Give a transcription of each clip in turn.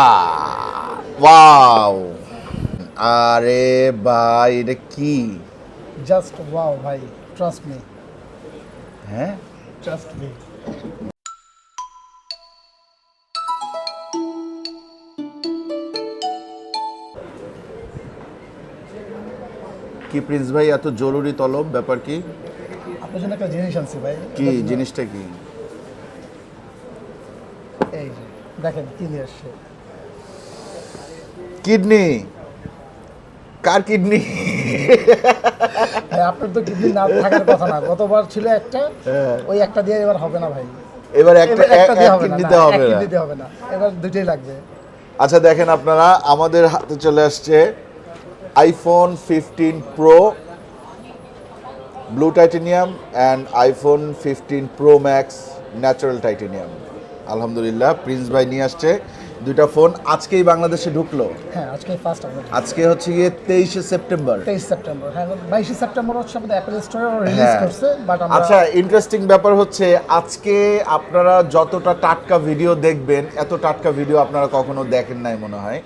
আ wow আরে ভাই এটা কি? জাস্ট ওয়াও ভাই ট্রাস্ট মি হ্যাঁ? ট্রাস্ট মি কি প্রিন্স ভাই এত জরুরি তলব? ব্যাপার কি? আপনার জন্য একটা জিনিস আনছি ভাই। কি জিনিসটা কি এই যে দেখেন কি নিয়ে আসছে। কিডনি? কার কিডনি? আপনার তো কিডনি না থাকার কথা না। গতবার ছিল একটা হ্যাঁ। ওই একটা দিয়ে এবার হবে না ভাই। এবার একটা একটা দিয়ে হবে না, হবে না। কিডনিতে হবে না। এবার দুটোই লাগবে। আচ্ছা দেখেন আপনারা আমাদের হাতে চলে আসছে iPhone fifteen Pro blue titanium and iPhone fifteen Pro Max natural titanium আলহামদুলিল্লাহ প্রিন্স ভাই নিয়ে আসছে দুইটা ফোন আজকেই বাংলাদেশে ঢুকলো। হ্যাঁ আজকে ফার্স্ট আজকে হচ্ছে গিয়ে তেইশে সেপ্টেম্বর। তেইশ সেপ্টেম্বর হ্যাঁ বাইশে সেপ্টেম্বর হচ্ছে আমাদের অ্যাপেল স্টোরে রিলিজ হ্যাঁ। করছে বাট আচ্ছা ইন্টারেস্টিং ব্যাপার হচ্ছে আজকে আপনারা যতটা টাটকা ভিডিও দেখবেন এত টাটকা ভিডিও আপনারা কখনো দেখেন নাই মনে হয়।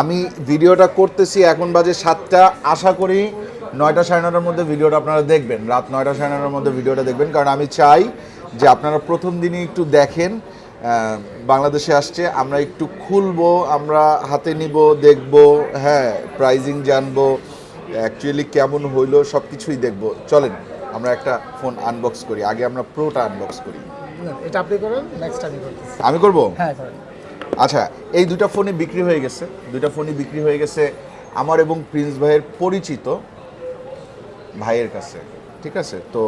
আমি ভিডিওটা করতেছি এখন বাজে সাতটা। আশা করি নয়টা সাড়ে নটার মধ্যে ভিডিওটা আপনারা দেখবেন। রাত নয়টা সাড়ে নটার মধ্যে ভিডিওটা দেখবেন কারণ আমি চাই যে আপনারা প্রথম দিনই একটু দেখেন। বাংলাদেশে আসছে আমরা একটু খুলবো আমরা হাতে নিব দেখব হ্যাঁ প্রাইজিং জানব অ্যাকচুয়ালি কেমন হইল সব কিছুই দেখব। চলেন আমরা একটা ফোন আনবক্স করি আগে আমরা প্রোটা আনবক্স করি। এটা আপনি করেন নেক্সট আমি করতেছি। আমি করব? হ্যাঁ আচ্ছা এই দুটো ফোনই বিক্রি হয়ে গেছে দুটো ফোনই বিক্রি হয়ে গেছে আমার এবং প্রিন্স ভাইয়ের পরিচিত ভাইয়ের কাছে ঠিক আছে? তো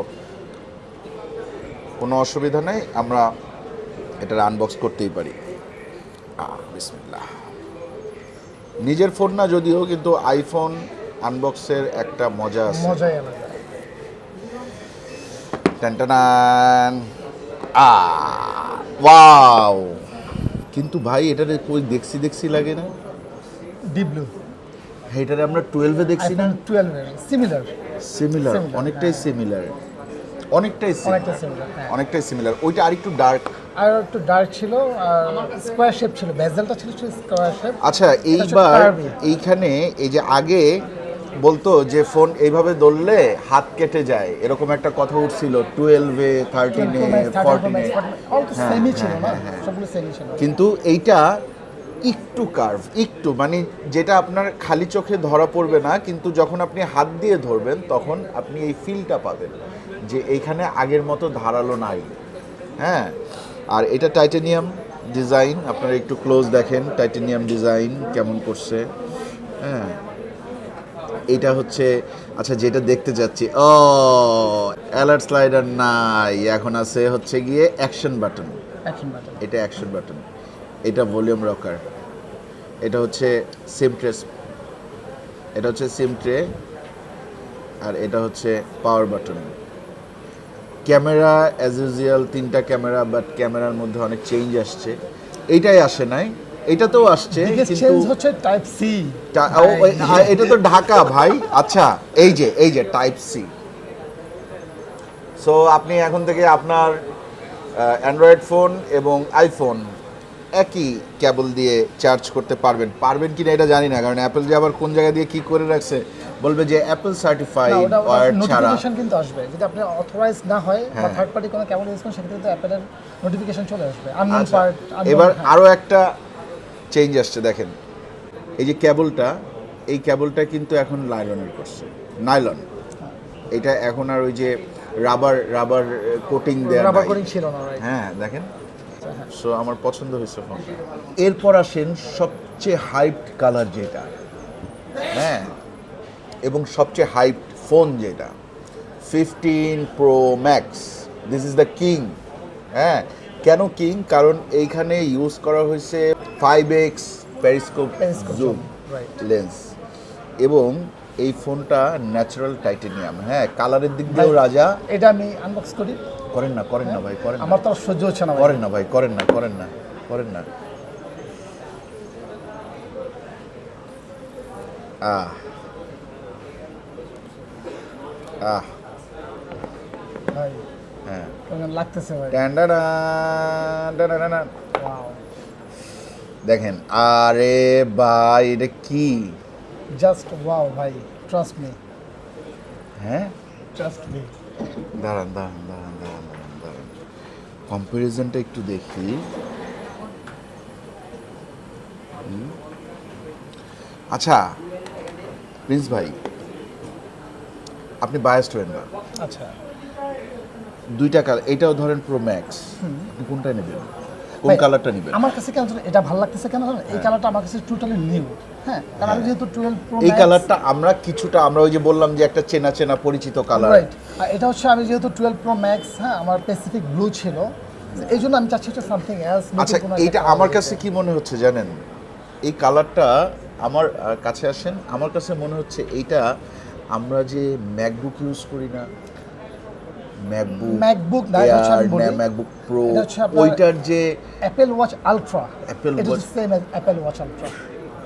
কোনো অসুবিধা নেই আমরা এটার আনবক্স করতেই পারি। বিসমিল্লাহ। নিজের ফোন না যদিও কিন্তু আইফোন আনবক্সের একটা মজা আছে। মজাই আলাদা। টানটানান আ ওয়াও কিন্তু ভাই এটারে কই দেখছি দেখছি লাগে না। ডিপ ব্লু হ্যাঁ, এটারে আমরা টুয়েলভে দেখছি না। টুয়েলভ সিমিলার সিমিলার অনেকটাই হ্যাঁ। সিমিলার অনেকটাই অনেকটা সিমিলার হ্যাঁ। অনেকটাই সিমিলার ওইটা আরেকটু ডার্ক আর একটু ডার্ক ছিল আর স্কোয়ার শেপ ছিল বেজেলটা ছিল স্কোয়ার শেপ আচ্ছা এইবার এইখানে এই যে আগে বলতো যে ফোন এইভাবে ধরলে হাত কেটে যায় এরকম একটা কথা উঠছিল টুয়েলভে থার্টিনে ফোরটিনে কিন্তু এইটা একটু কার্ভ একটু মানে যেটা আপনার খালি চোখে ধরা পড়বে না কিন্তু যখন আপনি হাত দিয়ে ধরবেন তখন আপনি এই ফিলটা পাবেন যে এইখানে আগের মতো ধারালো নাই। হ্যাঁ? আর এটা টাইটেনিয়াম ডিজাইন আপনারা একটু ক্লোজ দেখেন টাইটেনিয়াম ডিজাইন কেমন করছে। হ্যাঁ এটা হচ্ছে আচ্ছা যেটা দেখতে যাচ্ছি ও অ্যালার্ট স্লাইডার নাই এখন আছে হচ্ছে গিয়ে অ্যাকশন বাটন এটা অ্যাকশন বাটন এটা ভলিউম রকার এটা হচ্ছে সিম ট্রে এটা হচ্ছে সিম ট্রে আর এটা হচ্ছে power button camera as usual তিনটা ক্যামেরা বাট ক্যামেরার মধ্যে অনেক চেঞ্জ আসছে। এইটাই আসে নাই। এটা তো আসছে চেঞ্জ হচ্ছে টাইপ সি আ, এটা তো ঢাকা ভাই। আচ্ছা এই যে এই যে টাইপ সি সো আপনি এখন থেকে আপনার অ্যান্ড্রয়েড ফোন এবং আইফোন একই কেবল দিয়ে চার্জ করতে পারবেন। পারবেন কি না এটা জানি না কারণ অ্যাপেল যে আবার কোন জায়গা দিয়ে কি করে রাখছে বলবে যে অ্যাপল সার্টিফাইড ওয়ার্ড ছাড়া। নোটিফিকেশন কিন্তু আসবে। যদি আপনি অথরাইজ না হয় বা হ্যাঁ। থার্ড পার্টি কোনো কেমন ইউজ করেন সেক্ষেত্রে তো অ্যাপেলের নোটিফিকেশন চলে আসবে। আননোন আচ্ছা, পার্ট এবার আরও একটা চেঞ্জ আসছে দেখেন। এই যে কেবলটা এই কেবলটা কিন্তু এখন লাইলনের করছে। নাইলন এটা এখন আর ওই যে রাবার রাবার কোটিং দেয়া রাবার কোটিং ছিল না রাইট হ্যাঁ দেখেন। হ্যাঁ। সো আমার পছন্দ হয়েছে ফোনটা এরপর আসেন সবচেয়ে হাইপড কালার যেটা। হ্যাঁ। এবং সবচেয়ে হাইপড ফোন যেটা fifteen Pro Max this is the king হ্যাঁ? কেন কিং কারণ এইখানে ইউজ করা হয়েছে five X periscope zoom lens এবং এই ফোনটা ন্যাচারাল টাইটেনিয়াম হ্যাঁ? কালারের দিক দিয়েও রাজা। এটা আমি আনবক্স করি। করেন না করেন না ভাই করেন আমার তো আর সহ্য হচ্ছে না করেন না ভাই করেন না করেন না করেন না। আহ আহ। হ্যাঁ। লাগতেছে ভাই? দেখেন আরে ভাই এটা কি? জাস্ট ওয়াও ভাই ট্রাস্ট মি হ্যাঁ? ট্রাস্ট মি দাঁড়ান দাঁড়ান দাঁড়ান দাঁড়ান দাঁড়ান দাঁড়ান। কম্পারিজনটা একটু দেখি। আচ্ছা প্রিন্স ভাই আপনি বায়াস্ট হবেন না আচ্ছা। দুইটা কালার এটাও ধরেন প্রো ম্যাক্স আপনি কোনটা নেবেন? কোন কালারটা নেবেন? আমার কাছে কেন এটা ভালো লাগতেছে কেন এই কালারটা আমার কাছে টোটালি নিউ হ্যাঁ কারণ আমি যেহেতু টুয়েলভ প্রো এই কালারটা আমরা কিছুটা আমরা ওই যে বললাম যে একটা চেনা চেনা পরিচিত কালার রাইট এটা হচ্ছে আমি যেহেতু টুয়েলভ প্রো ম্যাক্স হ্যাঁ আমার স্পেসিফিক ব্লু ছিল। এই জন্য আমি চাচ্ছি এটা সামথিং এলস আচ্ছা এইটা আমার কাছে কি মনে হচ্ছে জানেন? এই কালারটা আমার কাছে আসেন আমার কাছে মনে হচ্ছে এইটা আমরা যে ম্যাকবুক ইউজ করি না ম্যাকবুক MacBook না। ম্যাকবুক প্রো ওইটার যে অ্যাপেল ওয়াচ আলট্রা এটা Watch- same Apple Watch Ultra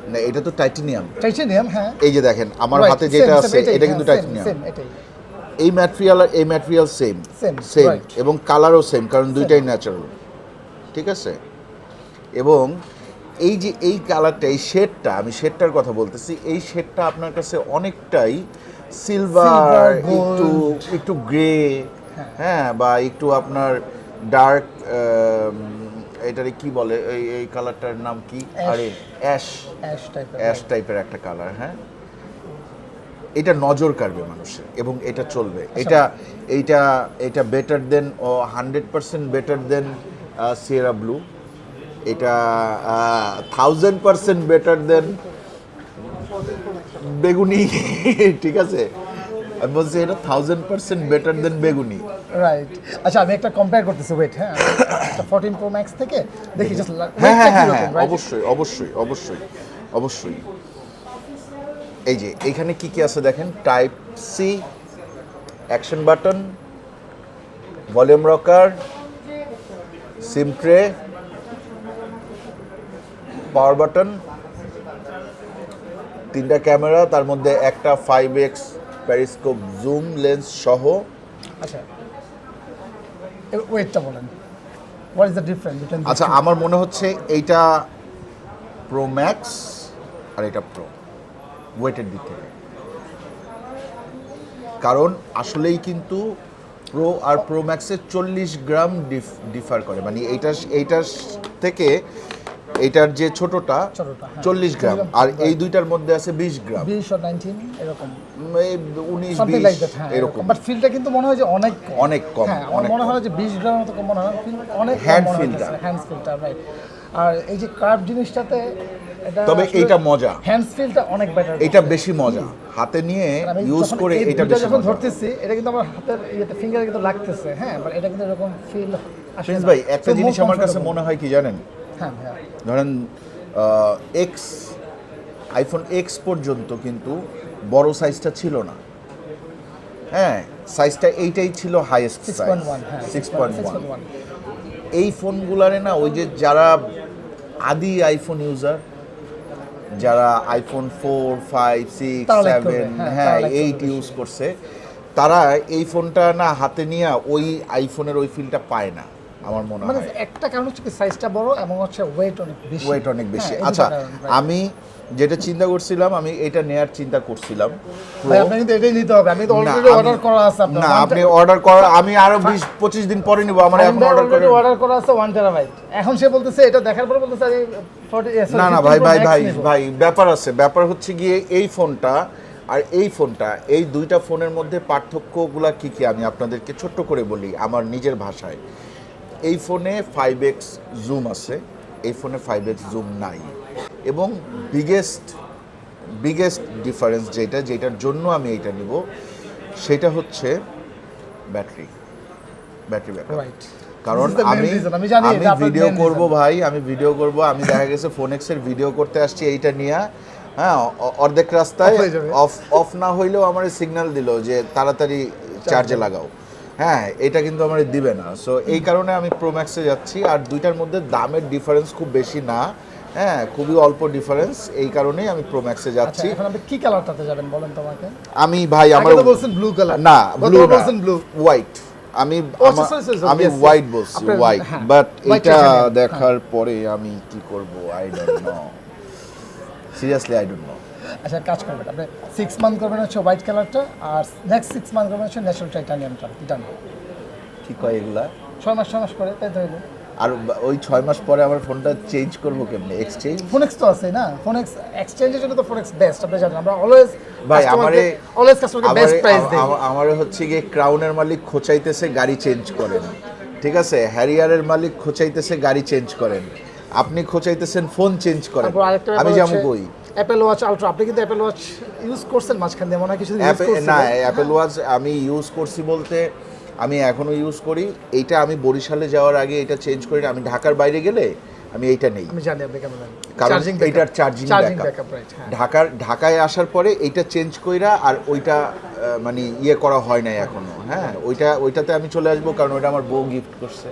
না এটা তো টাইটেনিয়াম টাইটেনিয়াম হ্যাঁ। এই যে দেখেন আমার হাতে যেটা আছে এটা হ্যাঁ, কিন্তু same, টাইটেনিয়াম এই ম্যাটেরিয়াল আর এই ম্যাটেরিয়াল সেম সেম এবং কালারও সেম কারণ দুইটাই ন্যাচারাল ঠিক আছে? এবং এই যে এই কালারটা এই শেডটা আমি শেডটার কথা বলতেছি এই শেডটা আপনার কাছে অনেকটাই সিলভার একটু একটু গ্রে হ্যাঁ। বা একটু আপনার ডার্ক এটারে কি বলে এই এই কালারটার নাম কি? আরে অ্যাশ অ্যাশ টাইপের অ্যাশ টাইপের একটা কালার হ্যাঁ। এটা নজর কাড়বে মানুষের এবং এটা চলবে। এটা এইটা এটা বেটার দেন ও hundred percent better than Sierra blue এটা থাউজেন্ড পার্সেন্ট বেটার দেন বেগুনি ঠিক আছে? আমি বলছি এটা থাউজেন্ড পার্সেন্ট বেটার দেন বেগুনি। রাইট আচ্ছা আমি একটা কম্পেয়ার করতেছি ওয়েট হ্যাঁ? ফোরটিন প্রো ম্যাক্স থেকে দেখি জাস্ট হ্যাঁ হ্যাঁ হ্যাঁ অবশ্যই অবশ্যই অবশ্যই অবশ্যই। এই যে এখানে কি কি আছে দেখেন? Type C action button volume rocker SIM tray power button তিনটা ক্যামেরা তার মধ্যে একটা five X periscope zoom lens সহ। আচ্ছা ওয়েটটা বলেন। What is the difference between আচ্ছা আমার মনে হচ্ছে এইটা প্রো ম্যাক্স আর এটা প্রো ওয়েটের দিক থেকে। কারণ আসলেই কিন্তু প্রো আর প্রো ম্যাক্সের চল্লিশ গ্রাম ডিফার করে। মানে এইটা এইটার থেকে এইটার যে ছোটটা হ্যাঁ। চল্লিশ গ্রাম। আর এই দুইটার মধ্যে আছে বিশ গ্রাম। বিশ নাইনটিন এরকম। উনিশ দ্যাট হ্যাঁ এরকম। বাট ফিলটা কিন্তু মনে হয় যে অনেক অনেক কম, হ্যাঁ আমার মনে হয় যে বিশ গ্রামের মতো মনে হয় অনেক Hand feel টা। হ্যান্ডস ফিলটা রাইট আর এই যে কার্ভ জিনিসটাতে এটা তবে এইটা মজা। হ্যান্ডস ফিলটা অনেক বেটার এটা বেশি মজা। হাতে নিয়ে ইউজ করে এটা বেশি যখন ধরতেছি এটা কিন্তু আমার হাতের ইয়েতে ফিঙ্গারে কিন্তু লাগতেছে হ্যাঁ বাট এটা কিন্তু এরকম ফিল ভাই একটা জিনিস আমার কাছে মনে হয় কি জানেন? হ্যাঁ হ্যাঁ। ধরেন এক্স আইফোন এক্স পর্যন্ত কিন্তু বড় সাইজটা ছিল না। হ্যাঁ সাইজটা এইটাই ছিল highest six size point one হ্যাঁ সিক্স পয়েন্ট ওয়ান ওয়ান এই ফোনগুলারে না ওই যে যারা আদি আইফোন ইউজার যারা iPhone four five six seven হ্যাঁ, হ্যাঁ এইট ইউজ করছে তারা এই ফোনটা না হাতে নিয়ে ওই আইফোনের ওই ফিলটা পায় না। আমার মনে মানে হয়। একটা কারণ হচ্ছে কি সাইজটা বড় এবং হচ্ছে ওয়েট অনেক বেশি। ওয়েট অনেক বেশি। হ্যাঁ, আচ্ছা. আমি যেটা চিন্তা করছিলাম আমি এটা নেয়ার চিন্তা করছিলাম। আপনার কিন্তু এটাই নিতে হবে। আমি তো অলরেডি অর্ডার করা আছে আপনার। না আপনি অর্ডার করা আমি আরও বিশ পঁচিশ দিন পরে নিব আমার এখন অর্ডার করে অর্ডার করা আছে 1 টেরাবাইট এখন সে বলতেছে এটা দেখার পরে বলতেছে আমি 40 না না ভাই ভাই ভাই ভাই ব্যাপার আছে। ব্যাপার হচ্ছে গিয়ে এই ফোনটা আর এই ফোনটা এই দুইটা ফোনের মধ্যে পার্থক্যগুলা কি কি আমি আপনাদেরকে ছোট্ট করে বলি আমার নিজের ভাষায়। এই ফোনে ফাইভ এক্স জুম আছে এই ফোনে ফাইভ এক্স জুম নাই। এবং বিগেস্ট বিগেস্ট ডিফারেন্স যেটা যেটার জন্য আমি এইটা নিব সেটা হচ্ছে ব্যাটারি ব্যাটারি ব্যাকআপ. কারণ আমি আমি ভিডিও করব ভাই আমি ভিডিও করব আমি দেখা গেছে ফোনেক্সের ভিডিও করতে আসছি এইটা নিয়ে। হ্যাঁ অর্ধেক রাস্তায়। অফ অফ না হইলেও আমার সিগন্যাল দিল যে তাড়াতাড়ি চার্জে লাগাও। হ্যাঁ এটা কিন্তু আমার দিবে না। সো এই কারণে আমি প্রোম্যাক্সে যাচ্ছি। আর দুইটার মধ্যে দামের ডিফারেন্স খুব বেশি না। হ্যাঁ খুবই অল্প ডিফারেন্স এই কারণেই আমি প্রোম্যাক্সে আচ্ছা যাচ্ছি। এখন আপনি কি কালারটাতে যাবেন বলেন তো আমাকে আমি ভাই আমার তো বলছেন ব্লু কালার না ব্লু বলছেন ব্লু হোয়াইট আমি Oh, আমা-. হোয়াইট বলছি হোয়াইট হ্যাঁ, বাট এটা দেখার পরে আমি কি করব? I don't know seriously I don't know আচ্ছা কাজ করবেন আপনি সিক্স মান্থ করবেন হচ্ছে হোয়াইট কালারটা আর নেক্সট সিক্স মান্থ করবেন হচ্ছে ন্যাচারাল টাইটানিয়ামটা টাইটান কি কয় এগুলা? ছয় মাস ছয় মাস করে তাই তো আর ওই ছয় মাস পরে আমার ফোনটা চেঞ্জ করব কেমনে? এক্সচেঞ্জ ফোনেক্স তো আছে না? ফোনেক্স এক্সচেঞ্জের জন্য তো ফোনেক্স বেস্ট আপনি জানেন আমরা অলওয়েজ ভাই আমারে অলওয়েজ কাস্টমারকে বেস্ট প্রাইস দেই। আমার হচ্ছে গিয়ে ক্রাউনের মালিক খোঁচাইতেছে গাড়ি চেঞ্জ করেন। ঠিক আছে? হ্যারিয়ারের মালিক খোঁচাইতেছে গাড়ি চেঞ্জ করেন। আপনি খোঁচাইতেছেন ফোন চেঞ্জ করেন। আমি যেমন কই? অ্যাপেল ওয়াচ আলট্রা আপনি কিন্তু অ্যাপেল ওয়াচ ইউজ করছেন মাঝখান দিয়ে মনে হয় কিছু না অ্যাপেল ওয়াচ আমি ইউজ করছি বলতে আমি এখনও ইউজ করি। এইটা আমি বরিশালে যাওয়ার আগে এটা চেঞ্জ করি আমি ঢাকার বাইরে গেলে আমি এইটা নেই। আমি জানি আপনি কেমন কারণ চার্জিং এটার চার্জিং ব্যাকআপ ঢাকার ঢাকায় আসার পরে এইটা চেঞ্জ কইরা আর ওইটা মানে ইয়ে করা হয় নাই এখনও হ্যাঁ। ওইটা ওইটাতে আমি চলে আসব কারণ ওইটা আমার বউ গিফট করছে।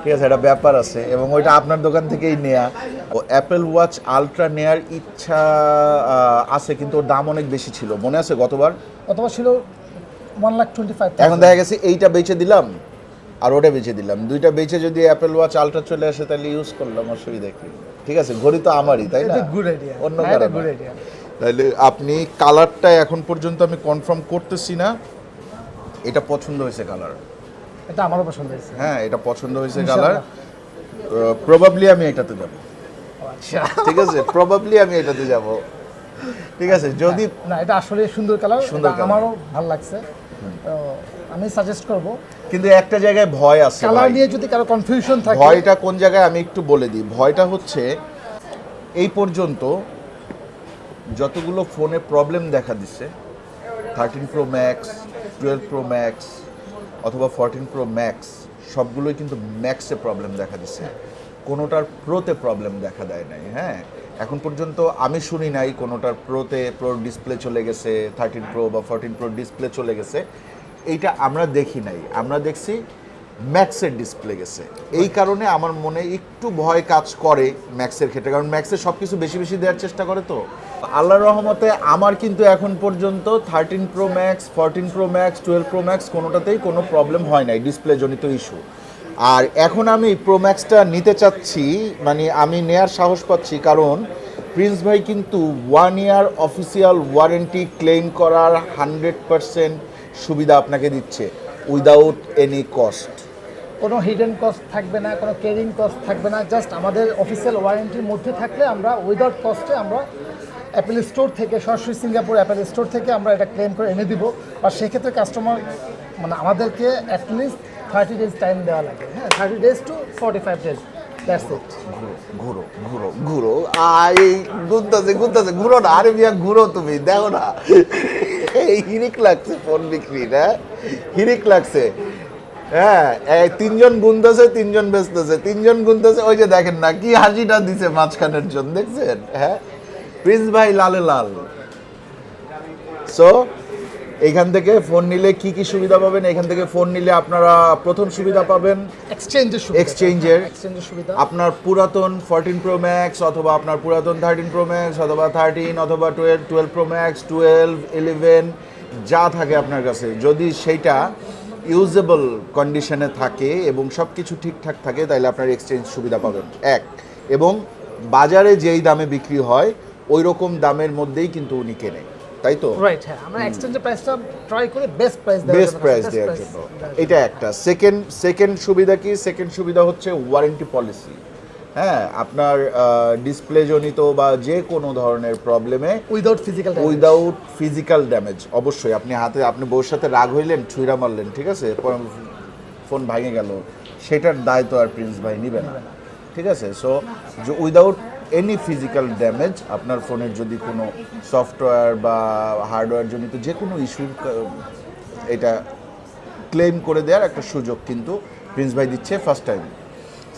ঠিক আছে একটা ব্যাপার আছে এবং ওইটা আপনার দোকান থেকেই নেয়া। ও অ্যাপেল ওয়াচ আলট্রা নেয়ার ইচ্ছা আছে কিন্তু ওর দাম অনেক বেশি ছিল। মনে আছে গতবার? অথবা ছিল ওয়ান লাখ টোয়েন্টি ফাইভ এখন দেখা গেছে এইটা বেচে দিলাম আর ওটা বেচে দিলাম। দুইটা বেচে যদি অ্যাপেল ওয়াচ আলট্রা চলে আসে তাহলে ইউজ করলাম অসুবিধা কি? ঠিক আছে ঘড়ি তো আমারই তাই না? গুড আইডিয়া অন্য গুড আইডিয়া তাহলে আপনি কালারটা এখন পর্যন্ত আমি কনফার্ম করতেছি না। এটা পছন্দ হয়েছে কালার এটা আমারও পছন্দ হয়েছে। হ্যাঁ এটা পছন্দ হয়েছে কালার। প্রবাবলি আমি এটাতে যাব। আচ্ছা। ঠিক আছে প্রবাবলি আমি এটাতে যাব। ঠিক আছে যদি না এটা আসলে সুন্দর কালার সুন্দর আমারও ভালো লাগছে। তো আমি সাজেস্ট করব। কিন্তু একটা জায়গায় ভয় আছে কালার নিয়ে যদি কারও কনফিউশন থাকে ভয়টা কোন জায়গায় আমি একটু বলে দিই। ভয়টা হচ্ছে এই পর্যন্ত যতগুলো ফোনে প্রবলেম দেখা দিচ্ছে thirteen pro max twelve pro max অথবা ফোরটিন প্রো ম্যাক্স সবগুলোই কিন্তু ম্যাক্সে প্রবলেম দেখা দিচ্ছে। কোনোটার প্রোতে প্রবলেম দেখা দেয় নাই হ্যাঁ? এখন পর্যন্ত আমি শুনি নাই কোনোটার প্রোতে প্রো ডিসপ্লে চলে গেছে থার্টিন প্রো বা ফোরটিন প্রো ডিসপ্লে চলে গেছে। এইটা আমরা দেখি নাই। আমরা দেখছি ম্যাক্সের ডিসপ্লে গেছে। এই কারণে আমার মনে একটু ভয় কাজ করে ম্যাক্সের ক্ষেত্রে। কারণ ম্যাক্সে সব কিছু বেশি বেশি দেওয়ার চেষ্টা করে তো। আল্লাহর রহমতে আমার কিন্তু এখন পর্যন্ত thirteen pro max fourteen pro max twelve pro max কোনোটাতেই কোনো প্রবলেম হয় নাই ডিসপ্লে জনিত ইস্যু আর এখন আমি প্রো ম্যাক্সটা নিতে চাচ্ছি মানে আমি নেয়ার সাহস পাচ্ছি কারণ প্রিন্স ভাই কিন্তু one year official warranty claim করার হান্ড্রেড পারসেন্ট সুবিধা আপনাকে দিচ্ছে উইদাউট এনি কস্ট কোনো হিডেন কস্ট থাকবে না, কোনো কেরিং কস্ট থাকবে না জাস্ট আমাদের অফিসিয়াল ওয়ারেন্টির মধ্যে থাকলে আমরা উইদাউট কস্টে আমরা অ্যাপেল স্টোর থেকে, সরাসরি সিঙ্গাপুর অ্যাপেল স্টোর থেকে আমরা এটা ক্লেম করে এনে দিব। আর সেক্ষেত্রে কাস্টমার মানে আমাদেরকে অ্যাটলিস্ট থার্টি ডেজ টাইম দেওয়া লাগে হ্যাঁ thirty days to forty five days না তুমি, দেখো না। হিরিক লাগছে ফোন বিক্রি না হিরিক লাগছে। হ্যাঁ এই তিনজন গুনতেছে তিনজন বেচতেছে তিনজন গুনতেছে ওই যে দেখেন না কি হাসিটা দিছে মাঝখানের জন্য দেখছেন? হ্যাঁ? প্রিন্স ভাই লালে লাল। সো এইখান থেকে ফোন নিলে কি কি সুবিধা পাবেন? এখান থেকে ফোন নিলে আপনারা প্রথম সুবিধা পাবেন এক্সচেঞ্জের সুবিধা। এক্সচেঞ্জের সুবিধা। আপনার পুরাতন ফোরটিন প্রো ম্যাক্স অথবা আপনার পুরাতন থার্টিন প্রো ম্যাক্স অথবা থার্টিন অথবা twelve twelve pro max twelve eleven যা থাকে আপনার কাছে। যদি সেইটা ইউজেবল কন্ডিশনে থাকে এবং সব কিছু ঠিকঠাক থাকে তাহলে আপনার এক্সচেঞ্জ সুবিধা পাবেন। এক এবং বাজারে যেই দামে বিক্রি হয় ওই রকম দামের মধ্যেই কিন্তু উনি কেনে তাই তো? রাইট হ্যাঁ আমরা এক্সচেঞ্জের প্রাইসটা ট্রাই করে বেস্ট প্রাইস দেওয়ার বেস্ট প্রাইস দেওয়ার জন্য। এটা একটা। সেকেন্ড সেকেন্ড সুবিধা কি? সেকেন্ড সুবিধা হচ্ছে ওয়ারেন্টি পলিসি হ্যাঁ আপনার ডিসপ্লে জনিত বা যে কোনো ধরনের প্রবলেমে without physical without physical damage অবশ্যই। আপনি হাতে আপনি বউর সাথে রাগ হইলেন ছুঁড়া মারলেন ঠিক আছে? ফোন ভেঙে গেল। সেটার দায় তো আর প্রিন্স ভাই নিবে না ঠিক আছে? So without any physical damage আপনার ফোনের যদি কোনো সফটওয়্যার বা হার্ডওয়্যার জনিত যে কোনো ইস্যুর এটা ক্লেম করে দেওয়ার একটা সুযোগ কিন্তু প্রিন্স ভাই দিচ্ছে ফার্স্ট টাইম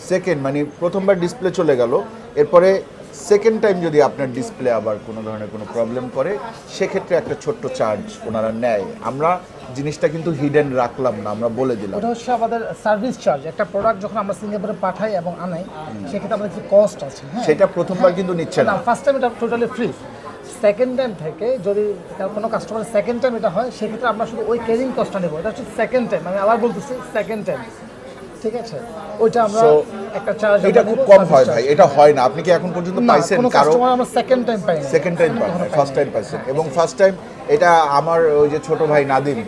সেকেন্ড মানে প্রথমবার ডিসপ্লে চলে গেল এরপরে সেকেন্ড টাইম যদি আপনার ডিসপ্লে আবার কোনো ধরনের কোনো প্রবলেম করে সেক্ষেত্রে একটা ছোট্ট চার্জ ওনারা নেয়। আমরা জিনিসটা কিন্তু হিডেন রাখলাম না আমরা বলে দিলাম। ওটা হচ্ছে আমাদের সার্ভিস চার্জ একটা প্রোডাক্ট যখন আমরা সিঙ্গাপুরে পাঠাই এবং আনাই সেক্ষেত্রে আমাদের কিছু কস্ট আছে হ্যাঁ? সেটা প্রথমবার কিন্তু নিচ্ছে না। ফার্স্ট টাইম এটা টোটালি ফ্রি সেকেন্ড টাইম থেকে যদি কোনো কাস্টমার সেকেন্ড টাইম এটা হয় সেক্ষেত্রে আমরা শুধু ওই ক্যারিং কস্টটা নেব। এটা হচ্ছে সেকেন্ড টাইম আমি আবার বলতেছি সেকেন্ড টাইম ঠিক আছে? ওইটা আমরা একটা চার্জ এটা খুব কম হয় ভাই এটা হয় না। আপনি কি এখন পর্যন্ত পাইছেন কোনো কারও? কাস্টমার আমরা সেকেন্ড টাইম পাই সেকেন্ড টাইম পান ফার্স্ট টাইম পাইছেন। এবং ফার্স্ট টাইম এটা আমার ওই যে ছোট ভাই নাদিম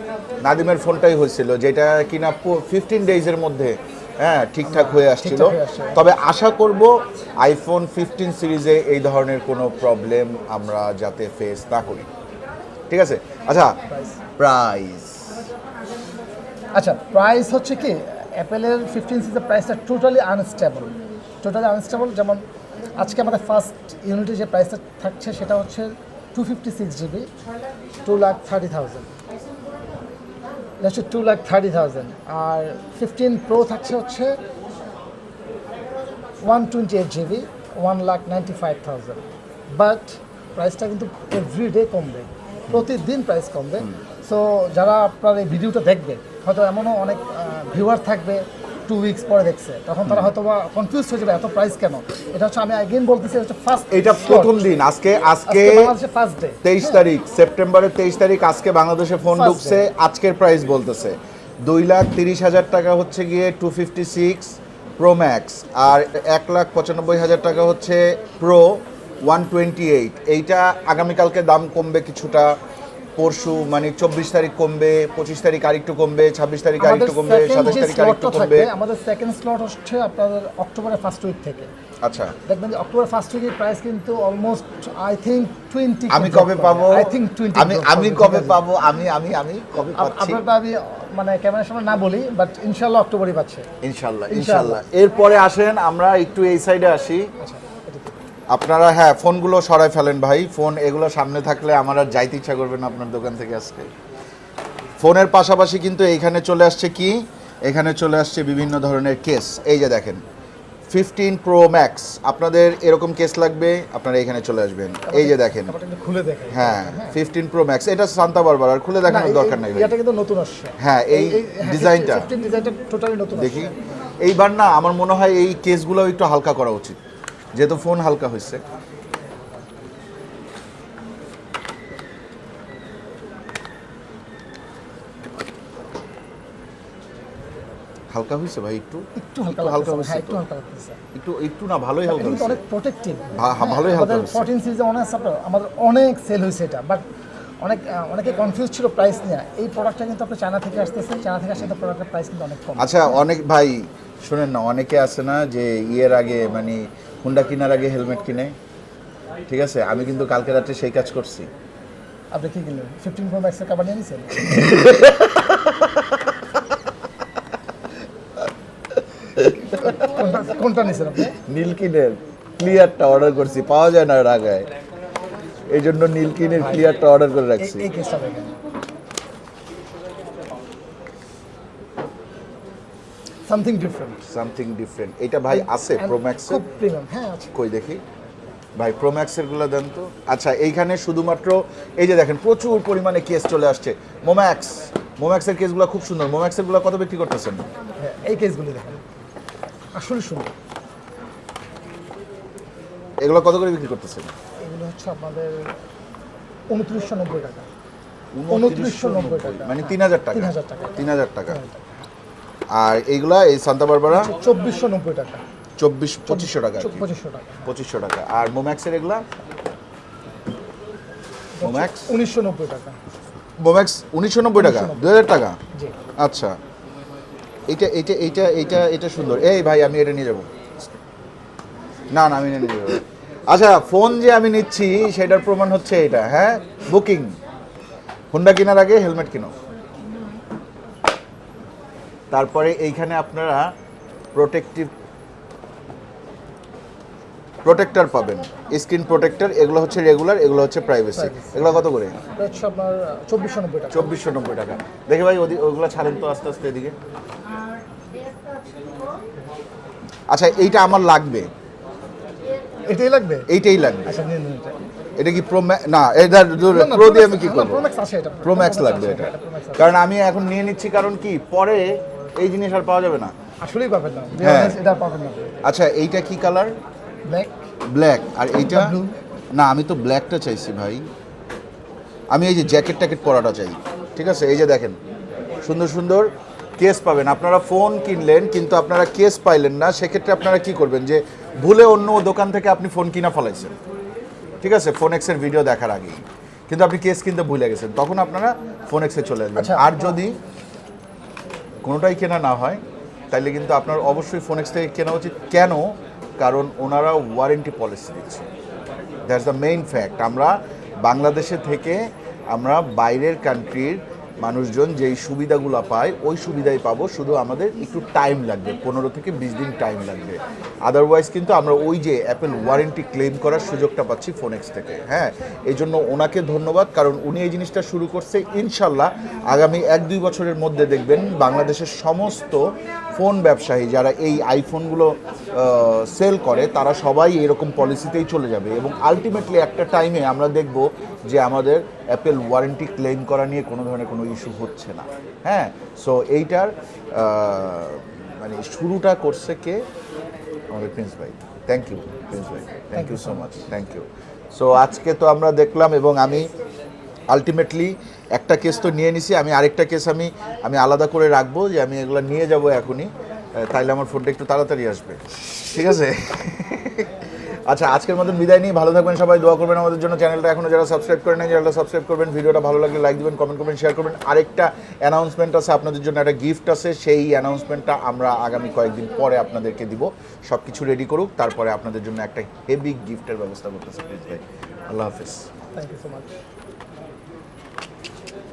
নাদিমের ফোনটাই হয়েছিল যেটা কিনা ফিফটিন ডেজের মধ্যে হ্যাঁ ঠিকঠাক হয়ে আসছিল। তবে আশা করব আইফোন ফিফটিন সিরিজে এই ধরনের কোনো প্রবলেম আমরা যাতে ফেস না করি। ঠিক আছে? আচ্ছা প্রাইস আচ্ছা প্রাইস হচ্ছে কি অ্যাপেলের ফিফটিন সিজের প্রাইসটা টোটালি আনস্টেবল টোটালি আনস্টেবল যেমন আজকে আমাদের ফার্স্ট ইউনিটে যে প্রাইসটা থাকছে সেটা হচ্ছে two fifty six GB two lakh thirty thousand এটা হচ্ছে টু লাখ থার্টি থাউজেন্ড আর ফিফটিন প্রো থাকছে হচ্ছে one twenty eight GB one lakh ninety five thousand but প্রাইসটা কিন্তু এভরিডে কমবে প্রতিদিন প্রাইস কমবে। সো যারা আপনার এই ভিডিওটা দেখবে হয়তো এমনও অনেক ভিউয়ার থাকবে টু উইকস পরে দেখছে। তখন তারা হয়তো বা কনফিউজ হয়ে যাবে এত প্রাইস কেন? এটা হচ্ছে আমি আগেন বলতেছি এটা হচ্ছে ফার্স্ট এটা প্রথম দিন আজকে আজকে বাংলাদেশে ফার্স্ট ডে তেইশ তারিখ সেপ্টেম্বরের তেইশ তারিখ আজকে বাংলাদেশে ফোন ঢুকছে আজকের প্রাইস বলতেছে। দুই লাখ তিরিশ হাজার টাকা হচ্ছে গিয়ে two fifty six pro max আর এক লাখ পঁচানব্বই হাজার টাকা হচ্ছে প্রো ওয়ান টোয়েন্টি এইট এইটা আগামীকালকে দাম কমবে কিছুটা। পরশু মানে চব্বিশ তারিখ কমবে পঁচিশ তারিখ আরেকটু কমবে ছাব্বিশ তারিখ আরেকটু কমবে সাতাশ তারিখ আরেকটু কমবে। আমাদের সেকেন্ড স্লট হচ্ছে আপনাদের অক্টোবরের ফার্স্ট উইক থেকে। আচ্ছা। দেখবেন যে অক্টোবর ফার্স্ট উইকের প্রাইস কিন্তু অলমোস্ট আই টোয়েন্টি আমি কবে পাবো? আই টোয়েন্টি আমি আমি কবে পাবো? আমি আমি আমি কবে পাচ্ছি? আপনারটা আমি মানে ক্যামেরার সামনে না বলি বাট ইনশাল্লাহ অক্টোবরই পাচ্ছে। ইনশাল্লাহ ইনশাল্লাহ। এরপরে আসেন আমরা একটু এই সাইডে আসি। আচ্ছা? আপনারা হ্যাঁ ফোনগুলো সরাই ফেলেন ভাই। ফোন এগুলো সামনে থাকলে আমার আর যাইতে ইচ্ছা করবে না আপনার দোকান থেকে আজকে। ফোনের পাশাপাশি কিন্তু এইখানে চলে আসছে কি? এখানে চলে আসছে বিভিন্ন ধরনের কেস। এই যে দেখেন ফিফটিন প্রো ম্যাক্স আপনাদের এরকম কেস লাগবে আপনারা এখানে চলে আসবেন। এই যে দেখেন খুলে দেখাই। হ্যাঁ ফিফটিন প্রো ম্যাক্স এটা সান্তা বারবার আর খুলে দেখানোর দরকার নাই এটা কিন্তু নতুন আসছে। হ্যাঁ, এই ডিজাইনটা। ডিজাইনটা টোটালি নতুন দেখি। এইবার না আমার মনে হয় এই কেসগুলো একটু হালকা করা উচিত। যেহেতু ফোন হালকা হয়েছে। হালকা হয়েছে ভাই একটু? একটু হালকা হালকা হ্যাঁ হয়েছে একটু হালকা লাগতেছে। একটু একটু না ভালোই হালকা হয়েছে। অনেক প্রোটেক্টিভ হ্যাঁ, ভালোই হালকা হয়েছে। ফোরটিন সিরিজে অনেক আমাদের অনেক সেল হয়েছে এটা বাট অনেক অনেকে কনফিউজ ছিল প্রাইস নিয়ে। এই প্রোডাক্টটা কিন্তু আপনি চায়না থেকে আসতেছে চায়না থেকে আসতে প্রোডাক্টের প্রাইস কিন্তু অনেক কম। আচ্ছা অনেক ভাই শুনেন না অনেকে আছে না যে ইয়ের আগে মানে হুন্ডা কেনার আগে হেলমেট কিনে। ঠিক আছে? আমি কিন্তু কালকে রাত্রে সেই কাজ করছি। আপনি কি কিনলেন? ফিফটিন প্রো ম্যাক্সের কাবার নিয়ে নিছেন কোনটা নিছেন আপনি? নীলকিনের ক্লিয়ারটা অর্ডার করছি পাওয়া যায় না ঢাকায় এই জন্য নীলকিনের ক্লিয়ারটা অর্ডার করে রাখছি। এই কেসটা দেখেন। সামথিং ডিফারেন্ট সামথিং ডিফারেন্ট এটা ভাই আছে প্রোম্যাক্সের খুব প্রিমিয়াম হ্যাঁ আছে। কই দেখি? ভাই প্রোম্যাক্সেরগুলো দেন তো। আচ্ছা এইখানে শুধুমাত্র এই যে দেখেন প্রচুর পরিমাণে কেস চলে আসছে। মোম্যাক্স মোম্যাক্সের কেসগুলো খুব সুন্দর। মোম্যাক্সেরগুলো কত বিক্রি করতেছেন? হ্যাঁ এই কেসগুলি দেখেন। আসলে সুন্দর। এগুলো কত করে বিক্রি করতেছেন? এগুলো হচ্ছে আপনাদের উনত্রিশশো নব্বই টাকা। উনত্রিশশো নব্বই টাকা। মানে তিন হাজার টাকা। 3000 টাকা। তিন হাজার টাকা। আর এইগুলা এই সান্তা বারবারা চব্বিশশো নব্বই টাকা। চব্বিশ পঁচিশশো টাকা পঁচিশশো টাকা। পঁচিশশো টাকা। আর মোম্যাক্সের এগুলা? মোম্যাক্স উনিশশো নব্বই টাকা। মোম্যাক্স উনিশশো নব্বই টাকা? দু হাজার টাকা? আচ্ছা। এইটা এইটা এইটা এইটা এটা সুন্দর। এই ভাই আমি এটা নিয়ে যাব। না না আমি এটা নিয়ে যাব আচ্ছা ফোন যে আমি নিচ্ছি সেটার প্রমাণ হচ্ছে এটা হ্যাঁ? বুকিং। হুন্ডা কেনার আগে হেলমেট কিনো। তারপরে এইখানে আপনারা প্রোটেক্টিভ প্রোটেক্টর পাবেন। স্ক্রিন প্রোটেক্টর এগুলো হচ্ছে রেগুলার এগুলো হচ্ছে প্রাইভেসি এগুলো কত করে? চব্বিশশো নব্বই টাকা। চব্বিশশো নব্বই টাকা। দেখে ভাই ওগুলো ছাড়েন তো আস্তে আস্তে এদিকে। আচ্ছা এইটা আমার লাগবে। এটাই লাগবে? এইটাই লাগবে। আচ্ছা এটা। কি প্রো না এটা প্রো দিয়ে আমি কি করব? প্রো ম্যাক্স লাগবে এটা। কারণ আমি এখন নিয়ে নিচ্ছি কারণ কি? পরে এই জিনিস আর পাওয়া যাবে না। আসলেই পাবেন না। হ্যাঁ। এটা পাবেন না। আচ্ছা এইটা কি কালার ব্ল্যাক ব্ল্যাক আর এইটা? ব্লু না আমি তো ব্ল্যাকটা চাইছি ভাই। আমি এই যে জ্যাকেট ট্যাকেট পরাটা চাই। ঠিক আছে? এই যে দেখেন। সুন্দর সুন্দর কেস পাবেন। আপনারা ফোন কিনলেন কিন্তু আপনারা কেস পাইলেন না। সেক্ষেত্রে আপনারা কি করবেন? যে ভুলে অন্য দোকান থেকে আপনি ফোন কিনা ফলাইছেন। ঠিক আছে? ফোন এক্সের ভিডিও দেখার আগেই। কিন্তু আপনি কেস কিনতে ভুলে গেছেন। তখন আপনারা ফোন এক্সে চলে আসবেন। আচ্ছা, আর যদি কোনোটাই কেনা না হয়, তাইলে কিন্তু আপনার অবশ্যই ফোন এক্স থেকে কেনা উচিত। কেন? কারণ ওনারা ওয়ারেন্টি পলিসি দিচ্ছে। দ্যাটস দ্য মেইন ফ্যাক্ট আমরা বাংলাদেশে থেকে আমরা বাইরের কান্ট্রির মানুষজন যেই সুবিধাগুলো পায়, ওই সুবিধাই পাবো। শুধু আমাদের একটু টাইম লাগবে, পনেরো থেকে বিশ দিন টাইম লাগবে। আদারওয়াইজ কিন্তু আমরা ওই যে অ্যাপেল ওয়ারেন্টি ক্লেম করার সুযোগটা পাচ্ছি ফোনেক্স থেকে হ্যাঁ? এই জন্য ওনাকে ধন্যবাদ, কারণ উনি এই জিনিসটা শুরু করছে, ইনশাল্লাহ আগামী এক দুই বছরের মধ্যে দেখবেন বাংলাদেশের সমস্ত ফোন ব্যবসায়ী যারা এই আইফোনগুলো সেল করে, তারা সবাই এরকম পলিসিতেই চলে যাবে। এবং আলটিমেটলি একটা টাইমে আমরা দেখব যে আমাদের অ্যাপেল ওয়ারেন্টি ক্লেম করা নিয়ে কোনো ধরনের কোনো ইস্যু হচ্ছে না। হ্যাঁ? সো এইটার মানে শুরুটা করছে কে? আমাদের প্রিন্স ভাই। থ্যাংক ইউ প্রিন্স ভাই। Thank you so much thank you so আজকে তো আমরা দেখলাম এবং আমি আলটিমেটলি একটা কেস তো নিয়ে নিছি, আমি আরেকটা কেস আমি আমি আলাদা করে রাখব যে আমি এগুলো নিয়ে যাব এখনই। তাইলে আমার ফোনটা একটু তাড়াতাড়ি আসবে। ঠিক আছে? আচ্ছা আজকের মতন বিদায় নিয়ে ভালো থাকবেন সবাই, দোয়া করবেন আমাদের জন্য। চ্যানেলটা এখনও যারা সাবস্ক্রাইব করেন নাই, চ্যানেলটা সাবস্ক্রাইব করবেন। ভিডিওটা ভালো লাগলে লাইক দিবেন কমেন্ট করবেন শেয়ার করবেন। আরেকটা অ্যানাউন্সমেন্ট আছে আপনাদের জন্য, একটা গিফট আছে। সেই অ্যানাউন্সমেন্টটা আমরা আগামী কয়েকদিন পরে আপনাদেরকে দিব। সব কিছু রেডি করুক, তারপরে আপনাদের জন্য একটা হেভি গিফটের ব্যবস্থা করতেছে। আল্লাহ হাফিজ। Thank you so much